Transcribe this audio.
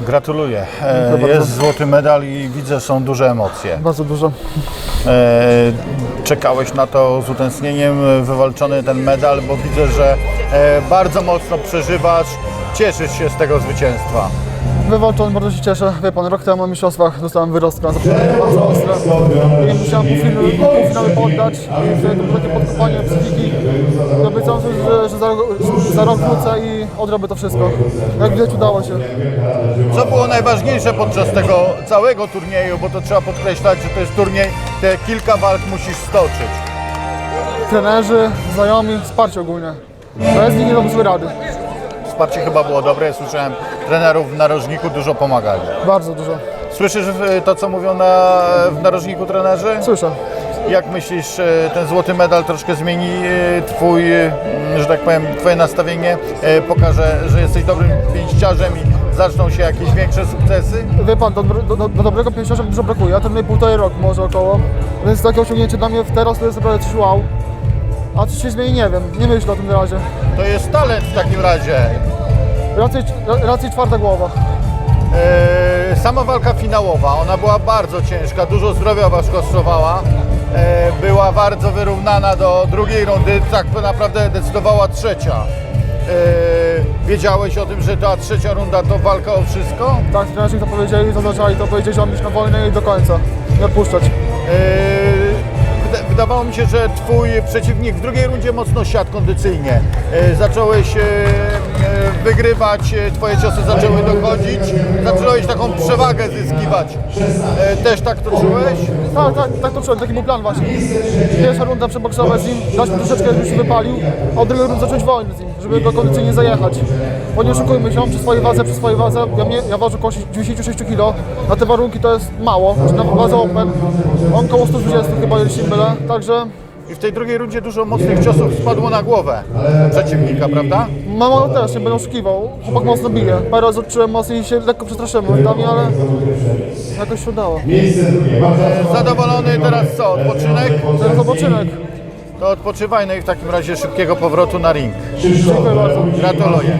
Gratuluję. E, Jest złoty medal i widzę, są duże emocje. Bardzo dużo. E, Czekałeś na to z utęsknieniem, e, wywalczony ten medal, bo widzę, że e, bardzo mocno przeżywasz, cieszysz się z tego zwycięstwa. Wywalczony, bardzo się cieszę. Wie pan, rok temu na mistrzostwach dostałem wyrostka zapotrzebowanie bardzo ostre. I musiałem półfinały, poddać. Było takie podkopanie psychiki. I obiecałem sobie, że, że za, za rok wrócę i odrobię to wszystko. Jak widać udało się. Co było najważniejsze podczas tego całego turnieju, bo to trzeba podkreślać, że to jest turniej, te kilka walk musisz stoczyć. Trenerzy, znajomi, wsparcie ogólnie. Bez nich nie dam sobie rady. Wsparcie chyba było dobre, słyszałem trenerów w narożniku dużo pomagali. Bardzo dużo. Słyszysz e, to, co mówią na, w narożniku trenerzy? Słyszę. Jak myślisz, e, ten złoty medal troszkę zmieni e, twój, e, że tak powiem, twoje nastawienie? Pokaże, że jesteś dobrym pięściarzem i zaczną się jakieś większe sukcesy? Wie pan, do, do, do, do dobrego pięściarza mi dużo brakuje. Ja trenuję półtorej roku może około. Więc takie osiągnięcie dla mnie teraz to jest naprawdę coś wow. A co się zmieni nie wiem. Nie myślę o tym na razie. To jest talent w takim razie. Raczej, raczej czwarta głowa. E, Sama walka finałowa, ona była bardzo ciężka, dużo zdrowia was kosztowała. E, Była bardzo wyrównana do drugiej rundy, tak naprawdę decydowała trzecia. E, Wiedziałeś o tym, że ta trzecia runda to walka o wszystko? Tak, trenerzy to powiedzieli, zaznaczali to, powiedzieli, że mam iść na wojnę i do końca. Nie odpuszczać. Wyda- Wydawało mi się, że twój przeciwnik w drugiej rundzie mocno siadł kondycyjnie. Zacząłeś wygrywać, e, twoje ciosy zaczęły dochodzić, zacząłeś taką przewagę zyskiwać. E, Też tak to czułeś? Tak, tak, tak to czułem, taki był plan właśnie. Pierwsza runda przeboksować z nim, dać mu troszeczkę, żeby się wypalił, a od drugiej zacząć wojnę z nim, żeby go kondycyjnie zajechać. Bo nie oszukujmy się, on przy swojej wadze, przy swojej wadze, ja, mnie, ja ważę około 96 kg, na te warunki to jest mało, czy na wadze open, on koło 120 chyba, jeśli mylę, także I w tej drugiej rundzie dużo mocnych ciosów spadło na głowę przeciwnika, prawda? mama też, nie będę oszukiwał, chłopak mocno bije, parę razy odczułem mocno i się lekko przestraszyłem momentami, ale jakoś się udało. Zadowolony teraz co? Odpoczynek? Teraz odpoczynek, To odpoczywaj, no i w takim razie szybkiego powrotu na ring. dziękuję bardzo. Gratuluję.